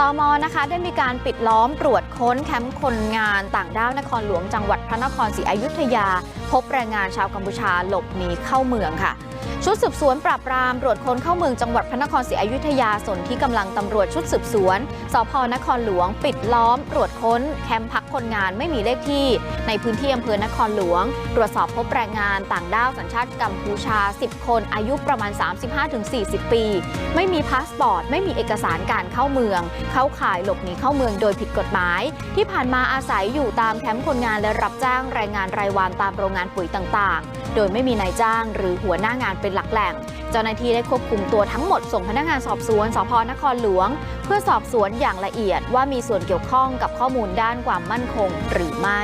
ตมนะคะได้มีการปิดล้อมตรวจค้นแคมป์คนงานต่างด้าวนครหลวงจังหวัดพระนครศรีอยุธยา พบแรงงานชาวกัมพูชาหลบหนีเข้าเมืองค่ะ ชุดสืบสวนปราบปรามตรวจค้นเข้าเมืองจังหวัดพระนครศรีอยุธยาส่วนที่กำลังตำรวจชุดสืบสวนสพนครหลวง ปิดล้อม ตรวจค้น แคมป์พักคนงานไม่มีเลขที่ ในพื้นที่อำเภอนครหลวง ตรวจสอบพบแรงงานต่างด้าวสัญชาติกัมพูชา 10 คนอายุประมาณ 35-40 ปี ไม่มีพาสปอร์ต ไม่มีเอกสารการเข้าเมือง เข้าข่ายหลบหนีเข้าเมืองโดยผิดกฎหมาย ที่ผ่านมาอาศัยอยู่ตามแคมป์คนงานและรับจ้างแรงงานรายวันตามโรงงานปุ๋ยต่างๆ โดยไม่มีนายจ้าง หรือหัวหน้างานเป็นหลักแหล่ง เจ้าหน้าที่ได้ควบคุมตัวทั้งหมดส่งพนักงานสอบสวนสพนครหลวง เพื่อสอบสวนอย่างละเอียดว่ามีส่วนเกี่ยวข้องกับข้อมูลด้านความมั่นคงหรือไม่